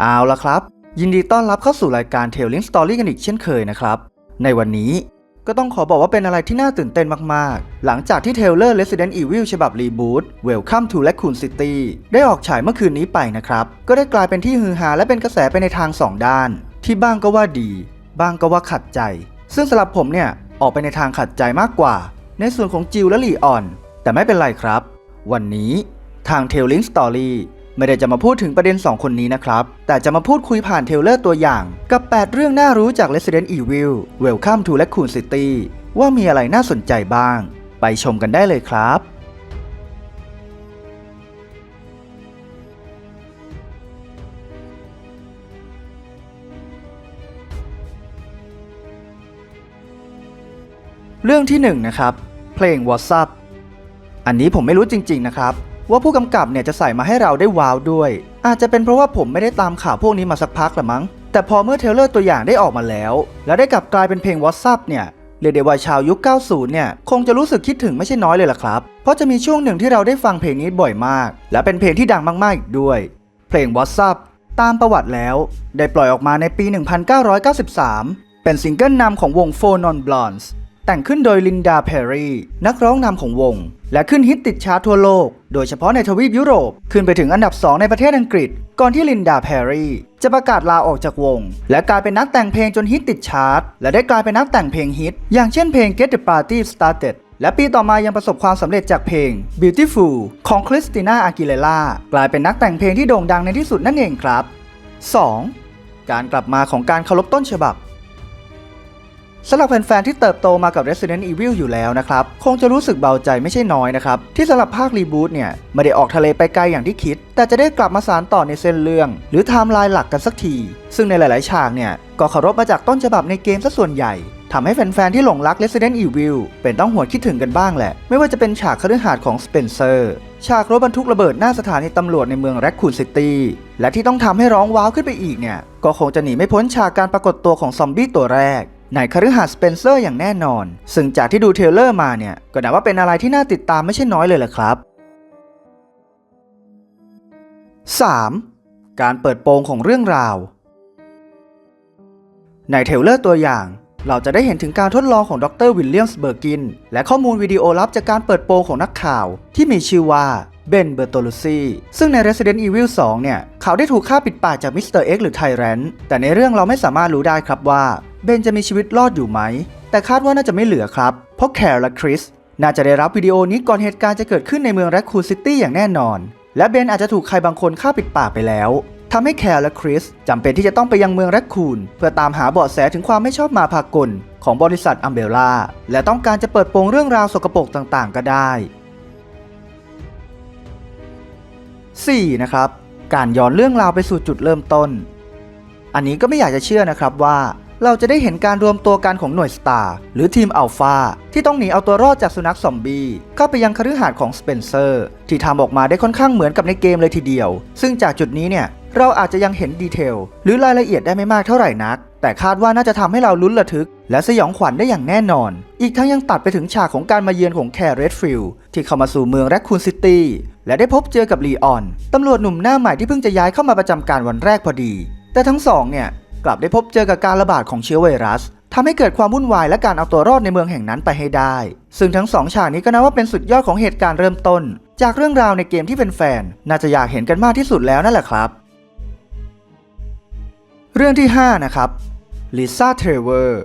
เอาละครับ ยินดีต้อนรับเข้าสู่รายการ Telling Story กันอีกเช่นเคยนะครับ ในวันนี้ก็ต้องขอบอกว่าเป็นอะไรที่น่าตื่นเต้นมาก ๆ หลังจากที่เทเลอร์ Resident Evil ฉบับรีบูต Welcome to Raccoon City ได้ออกฉายเมื่อคืนนี้ไปนะครับ ก็ได้กลายเป็นที่ฮือฮาและเป็นกระแสไปในทางสองด้าน ที่บ้างก็ว่าดี บ้างก็ว่าขัดใจ ซึ่งสำหรับผมเนี่ย ออกไปในทางขัดใจมากกว่า ในส่วนของจิลและลีออน แต่ไม่เป็นไรครับ วันนี้ทาง Telling Story ไม่ได้จะมาพูดถึงประเด็น 2 คนนี้นะครับ แต่จะมาพูดคุยผ่านเทเลอร์ตัวอย่าง กับ 8 เรื่องน่ารู้จาก Resident Evil Welcome to Raccoon City ว่ามีอะไรน่าสนใจบ้าง ไปชมกันได้เลยครับ เรื่องที่1นะครับ เพลง What's Up อันนี้ผมไม่รู้จริง ๆ นะครับ ว่าผู้กำกับเนี่ยจะใส่มาให้เราได้ว้าวด้วย อาจจะเป็นเพราะว่าผมไม่ได้ตามข่าวพวกนี้มาสักพักละมั้ง แต่พอเมื่อเทเลอร์ตัวอย่างได้ออกมาแล้ว แล้วได้กลับกลายเป็นเพลง What's Up เนี่ยเรียกได้ว่าชาวยุค 90 เนี่ย คงจะรู้สึกคิดถึงไม่ใช่น้อยเลยล่ะครับ เพราะจะมีช่วงหนึ่งที่เราได้ฟังเพลงนี้บ่อยมาก และเป็นเพลงที่ดังมากๆอีกด้วย เพลง What's Up ตามประวัติแล้ว ได้ปล่อยออกมาในปี 1993 เป็นซิงเกิลนำของวง Four Non Blondes แต่งขึ้นโดยลินดาเพร์รีนักร้องนำของวง และขึ้นฮิตติดชาร์ตทั่วโลก โดยเฉพาะในทวีปยุโรป ขึ้นไปถึงอันดับ 2 ในประเทศอังกฤษ ก่อนที่ลินดาเพร์รีจะประกาศลาออกจากวง และกลายเป็นนักแต่งเพลงจนฮิตติดชาร์ตและได้กลายเป็นนักแต่งเพลงฮิต อย่างเช่นเพลง Get the Party Started และปีต่อมายังประสบความสำเร็จจากเพลง Beautiful ของคริสติน่าอากิเลล่ากลายเป็นนักแต่งเพลงที่โด่งดังในที่สุดนั่นเองครับ 2. การกลับมาของการเคารพต้นฉบับ สำหรับแฟนๆ ที่เติบโตมากับ Resident Evil อยู่แล้วนะครับ คงจะรู้สึกเบาใจไม่ใช่น้อยนะครับ ที่สำหรับภาครีบูตเนี่ย ไม่ได้ออกทะเลไปไกลอย่างที่คิด แต่จะได้กลับมาสานต่อในเส้นเรื่อง หรือไทม์ไลน์หลักกันสักที ซึ่งในหลายๆ ฉากเนี่ย ก็เคารพมาจากต้นฉบับในเกมซะส่วนใหญ่ทำให้แฟนๆ ที่หลงรัก Resident Evil เป็นต้องหวนคิดถึงกันบ้างแหละ ไม่ว่าจะเป็นฉากคฤหาสน์ของสเปนเซอร์ ฉากรถบรรทุกระเบิดหน้าสถานีตำรวจในเมืองแรคคูนซิตี้ และที่ต้องทำให้ร้องว้าวขึ้นไปอีกเนี่ย ก็คงจะหนีไม่พ้นฉากการปรากฏตัวของซอมบี้ตัวแรก ในคฤหาสน์สเปนเซอร์อย่างแน่นอน ซึ่งจากที่ดูเทลเลอร์มาเนี่ยก็นับว่าเป็นอะไรที่น่าติดตามไม่ใช่น้อยเลยแหละครับ 3. การเปิดโปงของเรื่องราว ในเทลเลอร์ตัวอย่างเราจะได้เห็นถึงการทดลองของดรวิลเลียมส์เบอร์กิน และข้อมูลวิดีโอลับจากการเปิดโปงของนักข่าว ที่มีชื่อว่าเบนเบอร์โตลูซีซึ่งใน Resident Evil 2 เนี่ย เขาได้ถูกฆ่าปิดปากจากมิสเตอร์เอ็กหรือไทแรนแต่ในเรื่องเราไม่สามารถรู้ได้ครับว่า เบนจะมีชีวิตรอดอยู่ไหม แต่คาดว่าน่าจะไม่เหลือครับ เพราะแคร์และคริสน่าจะได้รับวิดีโอนี้ก่อนเหตุการณ์จะเกิดขึ้นในเมืองแรคคูนซิตี้อย่างแน่นอน และเบนอาจจะถูกใครบางคนฆ่าปิดปากไปแล้วทำให้แคร์และคริสจำเป็นที่จะต้องไปยังเมืองแรคคูนเพื่อตามหาเบาะแสถึงความไม่ชอบมาพากลของบริษัทอัมเบล่าและต้องการจะเปิดโปงเรื่องราวสกปรกต่างๆ ก็ได้ 4. นะครับ การย้อนเรื่องราวไปสู่จุดเริ่มต้น อันนี้ก็ไม่อยากจะเชื่อนะครับว่า เราจะได้เห็นการรวมตัวกันของหน่วยสตาร์หรือทีมอัลฟาที่ต้องหนีเอาตัวรอดจากสุนัขซอมบี้เข้าไปยังคฤหาสน์ของสเปนเซอร์ ที่ทำออกมาได้ค่อนข้างเหมือนกับในเกมเลยทีเดียว ซึ่งจากจุดนี้เนี่ยเราอาจจะยังเห็นดีเทลหรือรายละเอียดได้ไม่มากเท่าไหร่นัก แต่คาดว่าน่าจะทำให้เราลุ้นระทึก และสยองขวัญได้อย่างแน่นอน อีกทั้งยังตัดไปถึงฉากของการมาเยือนของแคร์เรดฟิลที่เข้ามาสู่เมืองแรคคูนซิตี้และได้พบเจอกับลีออนตำรวจหนุ่มหน้าใหม่ที่เพิ่งจะย้ายเข้ามาประจำการวันแรกพอดี แต่ทั้งสองเนี่ย กลับได้พบเจอกับการระบาดของเชื้อไวรัสทำให้เกิดความวุ่นวายและการเอาตัวรอดในเมืองแห่งนั้นไปให้ได้ ซึ่งทั้งสองฉากนี้ก็นับว่าเป็นสุดยอดของเหตุการณ์เริ่มต้น จากเรื่องราวในเกมที่เป็นแฟน น่าจะอยากเห็นกันมากที่สุดแล้วนั่นแหละครับ เรื่องที่ 5 นะครับลิซ่าเทรเวอร์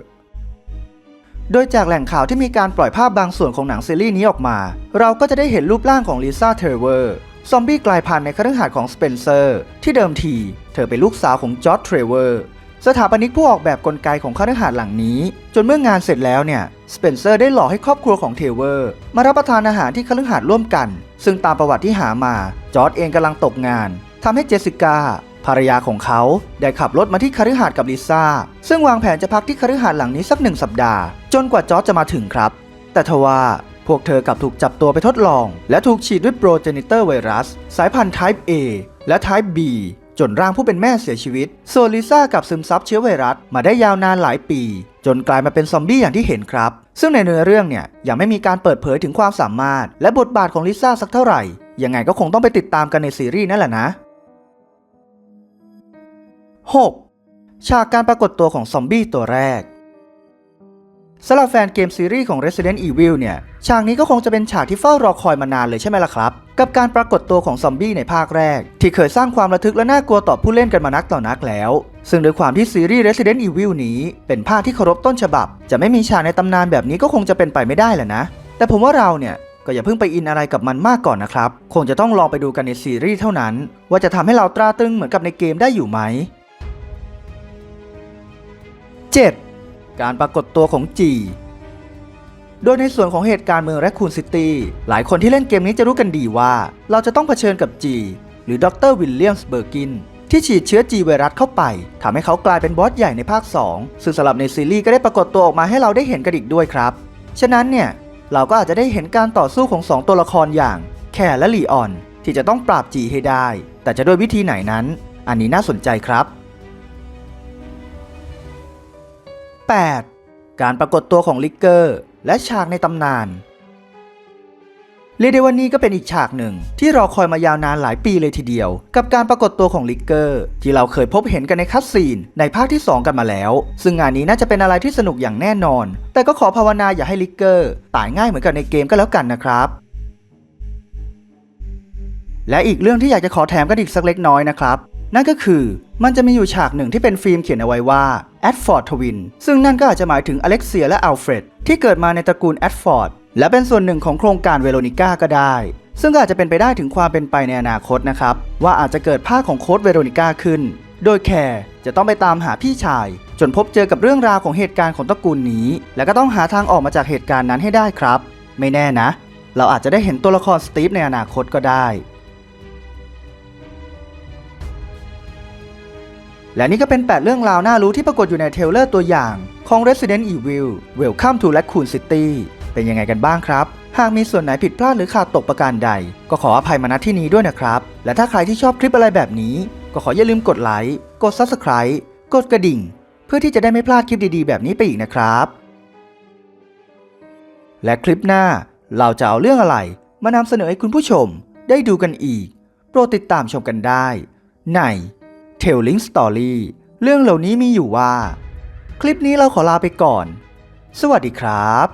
โดยจากแหล่งข่าวที่มีการปล่อยภาพบางส่วนของหนังซีรีส์นี้ออกมา เราก็จะได้เห็นรูปร่างของลิซ่าเทรเวอร์ซอมบี้กลายพันธุ์ในคฤหาสน์ของสเปนเซอร์ ที่เดิมที เธอเป็นลูกสาวของจอร์จเทรเวอร์ สถาปนิกผู้ออกแบบกลไกของคฤหาสน์หลังนี้ จนเมื่องานเสร็จแล้วเนี่ยสเปนเซอร์ได้หลอกให้ครอบครัวของเทเวอร์ มารับประทานอาหารที่คฤหาสน์ร่วมกัน ซึ่งตามประวัติที่หามา จอร์จเองกำลังตกงานทำให้เจสสิก้าภรรยาของเขาได้ขับรถมาที่คฤหาสน์กับลิซ่า ซึ่งวางแผนจะพักที่คฤหาสน์หลังนี้สักหนึ่งสัปดาห์ จนกว่าจอร์จจะมาถึงครับ แต่ทว่าพวกเธอกลับถูกจับตัวไปทดลอง และถูกฉีดด้วยโปรเจนิเตอร์ไวรัส สายพันธุ์ Type A และ Type B จนร่างผู้เป็นแม่เสียชีวิตส่วนลิซ่ากับซึมซับเชื้อไวรัสมาได้ยาวนานหลายปี จนกลายมาเป็นซอมบี้อย่างที่เห็นครับ ซึ่งในเนื้อเรื่องเนี่ยยังไม่มีการเปิดเผยถึงความสามารถ และบทบาทของลิซ่าสักเท่าไหร่ ยังไงก็คงต้องไปติดตามกันในซีรีส์นั่นแหละนะ 6. ฉากการปรากฏตัวของซอมบี้ตัวแรก สำหรับแฟนเกมซีรีส์ของ Resident Evil เนี่ย ฉากนี้ก็คงจะเป็นฉากที่เฝ้ารอคอยมานานเลยใช่ไหมล่ะครับ กับการปรากฏตัวของซอมบี้ในภาคแรก ที่เคยสร้างความระทึกและน่ากลัวต่อผู้เล่นกันมานักต่อนักแล้ว ซึ่งด้วยความที่ซีรีส์ Resident Evil นี้ เป็นภาคที่เคารพต้นฉบับ จะไม่มีฉากในตำนานแบบนี้ก็คงจะเป็นไปไม่ได้แหละนะ แต่ผมว่าเราเนี่ยก็อย่าเพิ่งไปอินอะไรกับมันมากก่อนนะครับ คงจะต้องลองไปดูกันในซีรีส์เท่านั้น ว่าจะทำให้เราตราตึงเหมือนกับในเกมได้อยู่ไหม 7. การปรากฏตัวของจี โดยในส่วนของเหตุการณ์เมืองแรคคูนซิตี้หลายคนที่เล่นเกมนี้จะรู้กันดีว่า เราจะต้องเผชิญกับจี หรือดรวิลเลียมส์เบอร์กินที่ฉีดเชื้อจีไวรัสเข้าไปทำให้เขากลายเป็นบอสใหญ่ในภาค 2 ซึ่งสำหรับในซีรีส์ก็ได้ปรากฏตัวออกมาให้เราได้เห็นกันอีกด้วยครับ ฉะนั้นเนี่ย เราก็อาจจะได้เห็นการต่อสู้ของ 2 ตัวละครอย่าง แคร์และลีออน ที่จะต้องปราบจีให้ได้ แต่จะด้วยวิธีไหนนั้น อันนี้น่าสนใจครับ 8. การปรากฏตัวของลิกเกอร์ และฉากในตำนาน เรียกได้ว่านี่ก็เป็นอีกฉากหนึ่ง ที่รอคอยมายาวนานหลายปีเลยทีเดียว กับการปรากฏตัวของลิกเกอร์ ที่เราเคยพบเห็นกันในคัตซีนในภาคที่ 2 กันมาแล้ว ซึ่งงานนี้น่าจะเป็นอะไรที่สนุกอย่างแน่นอน แต่ก็ขอภาวนาอย่าให้ลิกเกอร์ตายง่ายเหมือนกับในเกมก็แล้วกันนะครับและอีกเรื่องที่อยากจะขอแถมกันอีกสักเล็กน้อยนะครับ นั่นก็คือมันจะมีอยู่ฉากหนึ่งที่เป็นฟิล์มเขียนเอาไว้ว่าแอดฟอร์ดทวินซึ่งนั่นก็อาจจะหมายถึงอเล็กเซียและอัลเฟรดที่เกิดมาในตระกูลแอดฟอร์ดและเป็นส่วนหนึ่งของโครงการเวโรนิก้าก็ได้ ซึ่งก็อาจจะเป็นไปได้ถึงความเป็นไปในอนาคตนะครับ ว่าอาจจะเกิดภาคของโค้ดเวโรนิก้าขึ้น โดยแคร์จะต้องไปตามหาพี่ชาย จนพบเจอกับเรื่องราวของเหตุการณ์ของตระกูลนี้ และก็ต้องหาทางออกมาจากเหตุการณ์นั้นให้ได้ครับ ไม่แน่นะ เราอาจจะได้เห็นตัวละครสตีฟในอนาคตก็ได้ และนี่ก็เป็น 8 เรื่องราวน่ารู้ที่ปรากฏอยู่ในเทเลอร์ตัวอย่างของ Resident Evil Welcome to Raccoon City เป็นยังไงกันบ้างครับ หากมีส่วนไหนผิดพลาดหรือขาดตกประการใด ก็ขออภัยมาณที่นี้ด้วยนะครับ และถ้าใครที่ชอบคลิปอะไรแบบนี้ ก็ขออย่าลืมกดไลค์ กด Subscribe กดกระดิ่ง เพื่อที่จะได้ไม่พลาดคลิปดีๆ แบบนี้ไปอีกนะครับ และคลิปหน้าเราจะเอาเรื่องอะไร มานำเสนอให้คุณผู้ชมได้ดูกันอีก โปรดติดตามชมกันได้ ใน Telling Story เรื่องเหล่านี้มีอยู่ว่า คลิปนี้เราขอลาไปก่อน สวัสดีครับ